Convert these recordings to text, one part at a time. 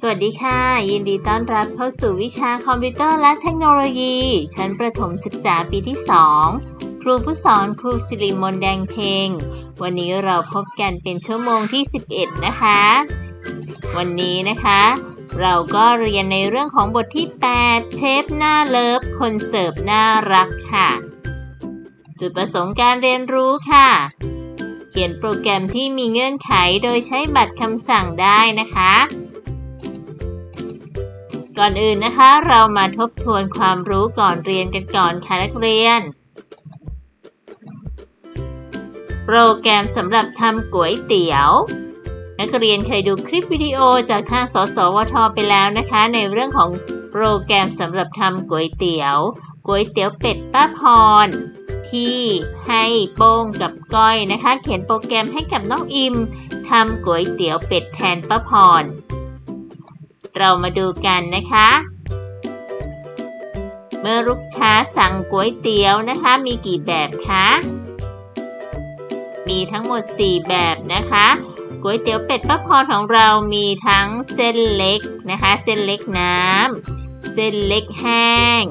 สวัสดีค่ะ ยินดีต้อนรับเข้าสู่วิชาคอมพิวเตอร์และเทคโนโลยี ชั้นประถมศึกษาปีที่ 2 ครูผู้สอนครูสิริมนแดงเพงวันนี้เราพบกันเป็นชั่วโมงที่ 11 นะคะ วันนี้นะคะ เราก็เรียนในเรื่องของบทที่ 8 เชฟหน้าเลิฟ คนเสิร์ฟน่ารักค่ะ จุดประสงค์การเรียนรู้ค่ะ เขียนโปรแกรมที่มีเงื่อนไขโดยใช้บัตรคำสั่งได้นะคะ ก่อนอื่นนะคะ เรามาทบทวนความรู้ก่อนเรียนกันก่อนค่ะนักเรียน โปรแกรมสำหรับทำก๋วยเตี๋ยว นักเรียนเคยดูคลิปวิดีโอจากทางสสวทไปแล้วนะคะ ในเรื่องของโปรแกรมสำหรับทำก๋วยเตี๋ยวก๋วยเตี๋ยวเป็ดป้าพร ที่ให้โป้งกับก้อยนะคะ เขียนโปรแกรมให้กับน้องอิมทำก๋วยเตี๋ยวเป็ดแทนป้าพร เรามาดูกันนะคะ เมื่อลูกค้าสั่งก๋วยเตี๋ยวนะคะ มีกี่แบบคะ มีทั้งหมด 4 แบบนะคะก๋วยเตี๋ยวเป็ดป้าพรของเรามีทั้งเส้นเล็กนะคะ เส้นเล็กน้ำเส้นเล็กแห้ง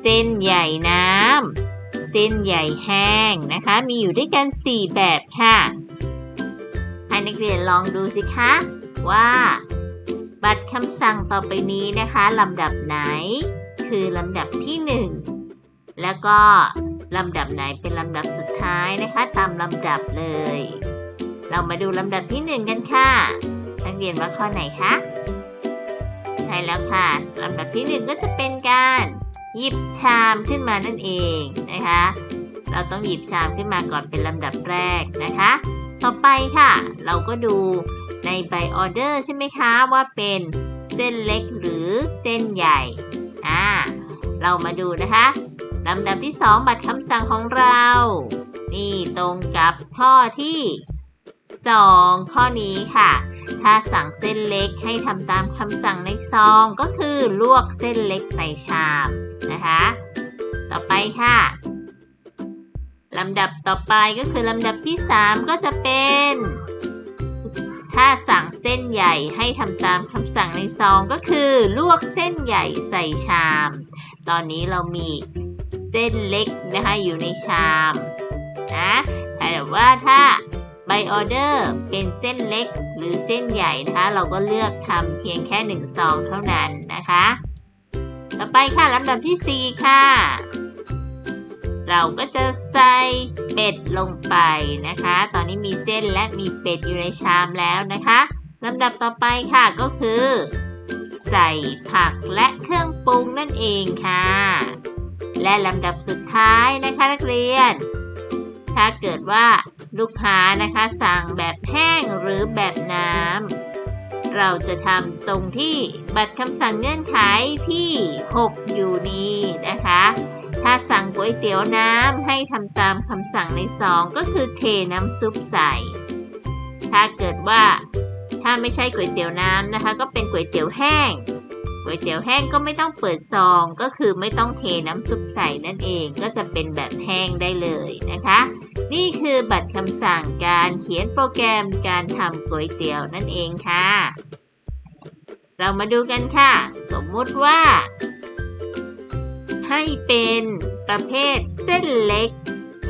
เส้นใหญ่น้ำเส้นใหญ่แห้งนะคะ มีอยู่ด้วยกัน 4 แบบค่ะ ให้นักเรียนลองดูสิคะ ว่า บัตรคำสั่งต่อไปนี้นะคะลำดับไหน คือลำดับที่ 1 แล้วก็ลำดับไหนเป็นลำดับสุดท้ายนะคะ ตามลำดับเลย เรามาดูลำดับที่ 1 กันค่ะนักเรียนว่าข้อไหนคะใช่แล้วค่ะลำดับที่ 1 ก็จะเป็นการหยิบชามขึ้นมานั่นเองนะคะ เราต้องหยิบชามขึ้นมาก่อนเป็นลำดับแรกนะคะ ต่อไปค่ะ เราก็ดูในใบออเดอร์ใช่ไหมคะว่าเป็นเส้นเล็กหรือเส้นใหญ่ อ่า เรามาดูนะคะลำดับที่ 2 บัตรคำสั่งของเรา นี่ตรงกับข้อที่ 2 ข้อนี้ค่ะ ถ้าสั่งเส้นเล็กให้ทำตามคำสั่งในซองก็คือลวกเส้นเล็กใส่ชามนะคะ ต่อไปค่ะ ลำดับต่อไปก็คือลำดับที่ 3 ก็จะเป็น ถ้าสั่งเส้นใหญ่ให้ทำตามคำสั่งในซองก็คือ ลวกเส้นใหญ่ใส่ชาม ตอนนี้เรามีเส้นเล็กนะคะอยู่ในชามนะแต่ว่าถ้าใบออเดอร์เป็นเส้นเล็กหรือเส้นใหญ่นะคะ เราก็เลือกทำเพียงแค่หนึ่งซองเท่านั้นนะคะ ต่อไปค่ะลำดับที่ 4 ค่ะ เราก็จะใส่เป็ดลงไปนะคะ ตอนนี้มีเส้นและมีเป็ดอยู่ในชามแล้วนะคะลำดับต่อไปค่ะก็คือ ใส่ผักและเครื่องปรุงนั่นเองค่ะ และลำดับสุดท้ายนะคะนักเรียน ถ้าเกิดว่าลูกค้านะคะสั่งแบบแห้งหรือแบบน้ำเราจะทำตรงที่บัตรคำสั่งเงื่อนไขที่ 6 อยู่นี้นะคะ ถ้าสั่งก๋วยเตี๋ยวน้ำให้ทำตามคำสั่งในซองก็คือเทน้ำซุปใส่ ถ้าเกิดว่าถ้าไม่ใช่ก๋วยเตี๋ยวน้ำนะคะ ก็เป็นก๋วยเตี๋ยวแห้งก๋วยเตี๋ยวแห้งก็ไม่ต้องเปิดซองก็คือไม่ต้องเทน้ำซุปใส่นั่นเองก็จะเป็นแบบแห้งได้เลยนะคะ นี่คือบัตรคำสั่งการเขียนโปรแกรมการทำก๋วยเตี๋ยวนั่นเองค่ะ เรามาดูกันค่ะ สมมุติว่า ให้เป็นประเภทเส้นเล็ก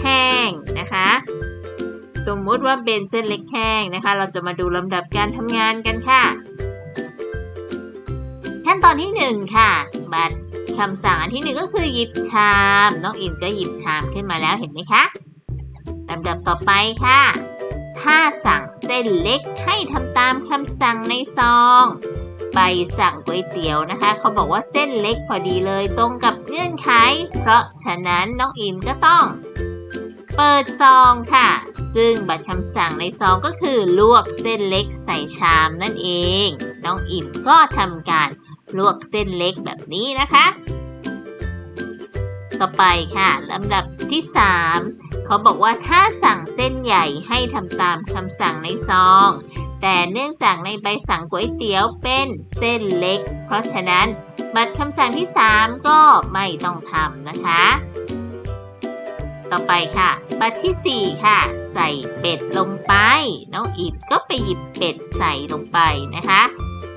แห้งนะคะสมมติว่าเป็นเส้นเล็กแห้งนะคะ เราจะมาดูลำดับการทำงานกันค่ะ ขั้นตอนที่ 1 ค่ะ บัตรคำสั่งอันที่ 1 ก็คือหยิบชาม น้องอิมก็หยิบชามขึ้นมาแล้วเห็นไหมคะลำดับต่อไปค่ะ ถ้าสั่งเส้นเล็กให้ทำตามคำสั่งในซอง ไปสั่งก๋วยเตี๋ยวนะคะ เขาบอกว่าเส้นเล็กพอดีเลยตรงกับเงื่อนไข เพราะฉะนั้นน้องอิมก็ต้อง เปิดซองค่ะ ซึ่งบัตรคำสั่งในซองก็คือลวกเส้นเล็กใส่ชามนั่นเอง น้องอิมก็ทำการลวกเส้นเล็กแบบนี้นะคะ ต่อไปค่ะลำดับที่ 3 เขาบอกว่าถ้าสั่งเส้นใหญ่ให้ทำตามคำสั่งในซอง แต่เนื่องจากในใบสั่งก๋วยเตี๋ยวเป็นเส้นเล็ก เพราะฉะนั้น บัตรคำสั่งที่ 3 ก็ไม่ต้องทำนะคะ ต่อไปค่ะ บัตรที่ 4 ค่ะ ใส่เป็ดลงไป น้องอิบก็ไปหยิบเป็ดใส่ลงไปนะคะ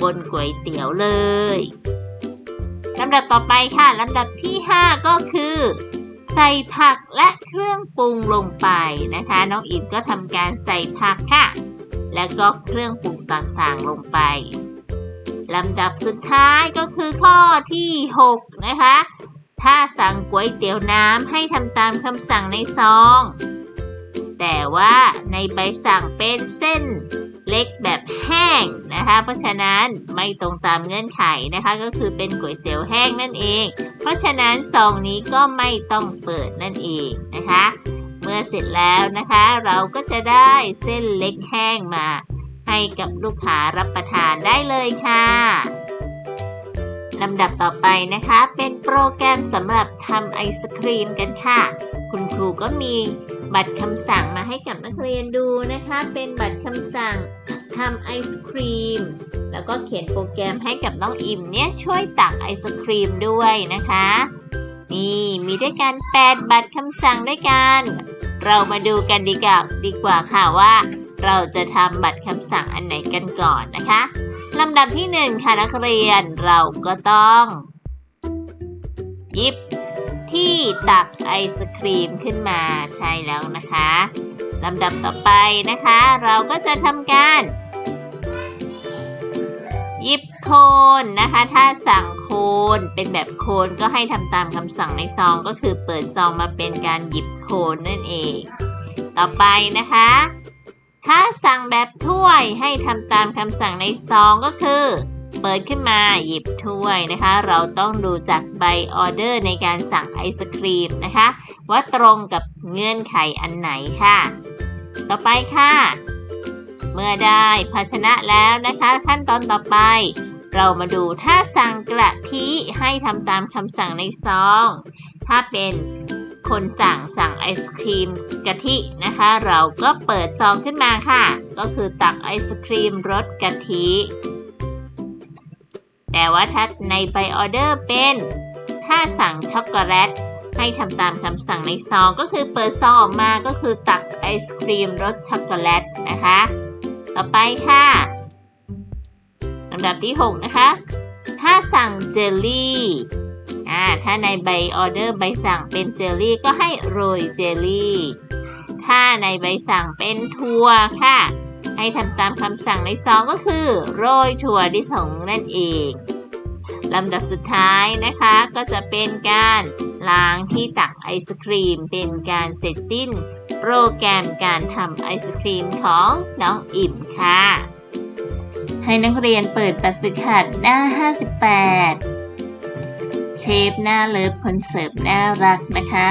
บนก๋วยเตี๋ยวเลย ลำดับต่อไปค่ะลำดับที่ 5 ก็คือ ใส่ผักและเครื่องปรุงลงไปนะคะ น้องอิมก็ทำการใส่ผักค่ะ แล้วก็เครื่องปรุงต่างๆลงไปลำดับสุดท้ายก็คือข้อที่ 6 นะคะ ถ้าสั่งก๋วยเตี๋ยวน้ำให้ทำตามคำสั่งในซอง แต่ว่าในใบสั่งเป็นเส้นเล็กแบบแห้งนะคะ เพราะฉะนั้นไม่ตรงตามเงื่อนไขนะคะก็คือเป็นก๋วยเตี๋ยวแห้งนั่นเอง เพราะฉะนั้นซองนี้ก็ไม่ต้องเปิดนั่นเองนะคะ เมื่อเสร็จแล้วนะคะ เราก็จะได้เส้นเล็กแห้งมา ให้กับลูกค้ารับประทานได้เลยค่ะ ลำดับต่อไปนะคะ เป็นโปรแกรมสำหรับทำไอศครีมกันค่ะ คุณครูก็มีบัตรคำสั่งมาให้กับนักเรียนดูนะคะ เป็นบัตรคำสั่งทำไอศครีม แล้วก็เขียนโปรแกรมให้กับน้องอิมเนี่ยช่วยตักไอศครีมด้วยนะคะ นี่มีด้วยกัน 8 บัตรคำสั่งด้วยกัน เรามาดูกันดีกว่าดีกว่าค่ะว่า เราจะทำบัตรคำสั่งอันไหนกันก่อนนะคะ ลำดับที่1ค่ะนักเรียนเราก็ต้องหยิบที่ตักไอศครีมขึ้นมาใช่แล้วนะคะลำดับต่อไปนะคะ เราก็จะทำการหยิบโคนนะคะ ถ้าสั่งโคนเป็นแบบโคนก็ให้ทำตามคำสั่งในซองก็คือเปิดซองมาเป็นการหยิบโคนนั่นเอง ต่อไปนะคะ ถ้าสั่งแบบถ้วยให้ทำตามคำสั่งในซองก็คือ เปิดขึ้นมาหยิบถ้วยนะคะ เราต้องดูจากใบออเดอร์ในการสั่งไอศครีมนะคะ ว่าตรงกับเงื่อนไขอันไหนค่ะ ต่อไปค่ะ เมื่อได้ภาชนะแล้วนะคะ ขั้นตอนต่อไป เรามาดูถ้าสั่งกระทิให้ทำตามคำสั่งในซอง ถ้าเป็น คนสั่งสั่งไอศครีมกะทินะคะ เราก็เปิดซองขึ้นมาค่ะ ก็คือตักไอศครีมรสกะทิ แต่ว่าถ้าในใบออเดอร์เป็น ถ้าสั่งช็อกโกแลตให้ทำตามคำสั่งในซองก็คือเปิดซองออกมาก็คือตักไอศครีมรสช็อกโกแลตนะคะ ต่อไปค่ะลำดับที่ 6 นะคะ ถ้าสั่งเจลลี่ อ่าถ้าในใบออเดอร์ใบสั่งเป็นเจลลี่ก็ให้โรยเจลลี่ถ้าในใบสั่งเป็นถั่วค่ะ ให้ทำตามคำสั่งในซองก็คือ โรยถั่วลิสงนั่นเองลำดับสุดท้ายนะคะก็จะเป็นการล้างที่ตักไอศครีม เป็นการเสร็จสิ้น โปรแกรมการทำไอศครีมของน้องอิ่มค่ะ ให้นักเรียนเปิดแบบฝึกหัดหน้า 58 เชฟหน้าเลิฟคนเสิร์ฟน่ารักนะคะ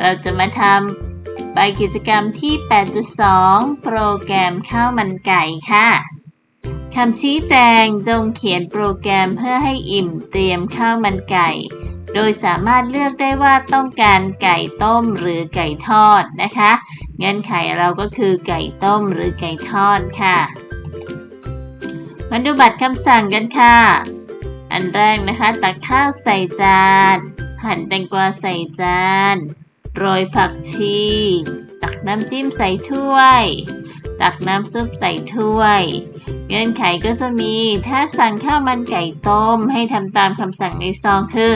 เราจะมาทำใบกิจกรรมที่ 8.2 โปรแกรมข้าวมันไก่ค่ะคำชี้แจงจงเขียนโปรแกรมเพื่อให้อิ่มเตรียมข้าวมันไก่ โดยสามารถเลือกได้ว่าต้องการไก่ต้มหรือไก่ทอดนะคะ เงื่อนไขเราก็คือไก่ต้มหรือไก่ทอดค่ะ มาดูบัตรคำสั่งกันค่ะ อันแรกนะคะตักข้าวใส่จาน หั่นแตงกวาใส่จาน โรยผักชี ตักน้ำจิ้มใส่ถ้วย ตักน้ำซุปใส่ถ้วย เงื่อนไขก็จะมี ถ้าสั่งข้าวมันไก่ต้มให้ทำตามคำสั่งในซองคือ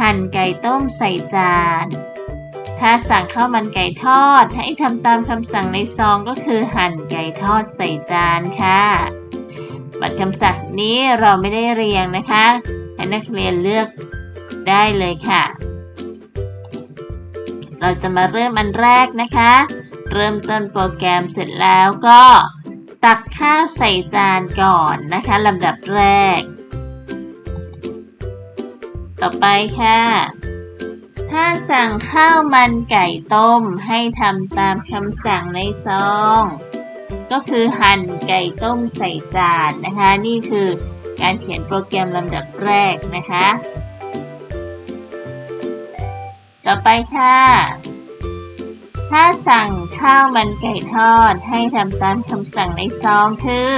หั่นไก่ต้มใส่จานถ้าสั่งข้าวมันไก่ทอดให้ทำตามคำสั่งในซองก็คือหั่นไก่ทอดใส่จานค่ะ บัตรคำสั่งนี้เราไม่ได้เรียงนะคะให้นักเรียนเลือกได้เลยค่ะ เราจะมาเริ่มอันแรกนะคะ เริ่มต้นโปรแกรมเสร็จแล้วก็ ตักข้าวใส่จานก่อนนะคะลำดับแรก ต่อไปค่ะ ถ้าสั่งข้าวมันไก่ต้มให้ทำตามคำสั่งในซอง ก็คือหั่นไก่ต้มใส่จานนะคะ นี่คือการเขียนโปรแกรมลำดับแรกนะคะ ต่อไปค่ะ ถ้าสั่งข้าวมันไก่ทอดให้ทำตามคำสั่งในซองคือ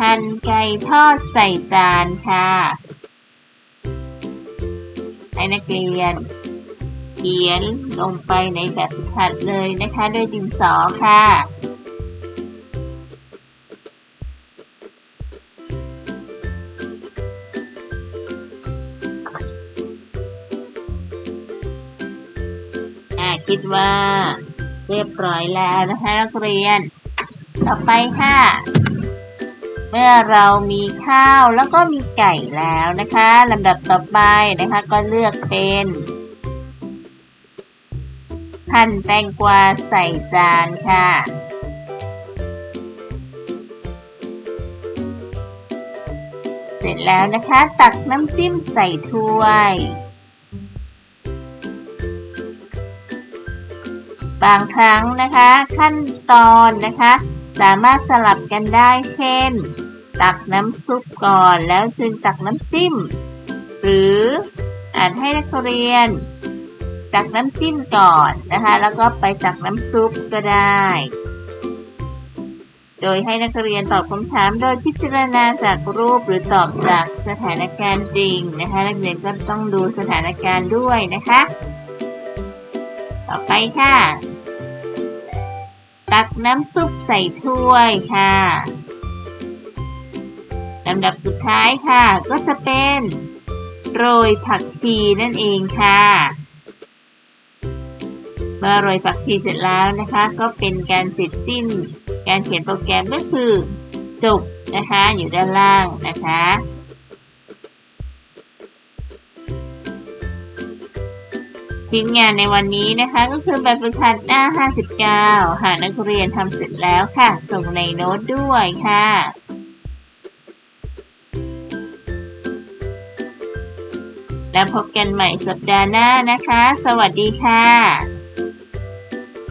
หั่นไก่ทอดใส่จานค่ะให้นักเรียนเขียนลงไปในแบบฝึกหัดเลยนะคะ ด้วยดินสอค่ะ คิดว่า เรียบร้อยแล้วนะคะนักเรียน ต่อไปค่ะ เมื่อเรามีข้าวแล้วก็มีไก่แล้วนะคะลำดับต่อไปนะคะก็เลือกเป็นหั่นแตงกวาใส่จานค่ะ เสร็จแล้วนะคะ ตักน้ำจิ้มใส่ถ้วย บางครั้งนะคะขั้นตอนนะคะ สามารถสลับกันได้เช่น ตักน้ำซุปก่อนแล้วจึงตักน้ำจิ้ม หรืออาจให้นักเรียน ตักน้ำจิ้มก่อนนะคะ แล้วก็ไปตักน้ำซุปก็ได้ โดยให้นักเรียนตอบคำถามโดยพิจารณาจากรูปหรือตอบจากสถานการณ์จริงนะคะ นักเรียนก็ต้องดูสถานการณ์ด้วยนะคะ ต่อไปค่ะ ตักน้ำซุปใส่ถ้วยค่ะลำดับสุดท้ายค่ะ ก็จะเป็นโรยผักชีนั่นเองค่ะเมื่อโรยผักชีเสร็จแล้วนะคะ ก็เป็นการเสร็จสิ้น การเขียนโปรแกรมก็คือจบนะคะอยู่ด้านล่างนะคะ ชิ้นงานในวันนี้นะคะ ก็คือแบบฝึกหัดหน้า 59 หากนักเรียนทำเสร็จแล้วค่ะ ส่งในโน้ตด้วยค่ะแล้วพบกันใหม่สัปดาห์หน้านะคะ สวัสดีค่ะ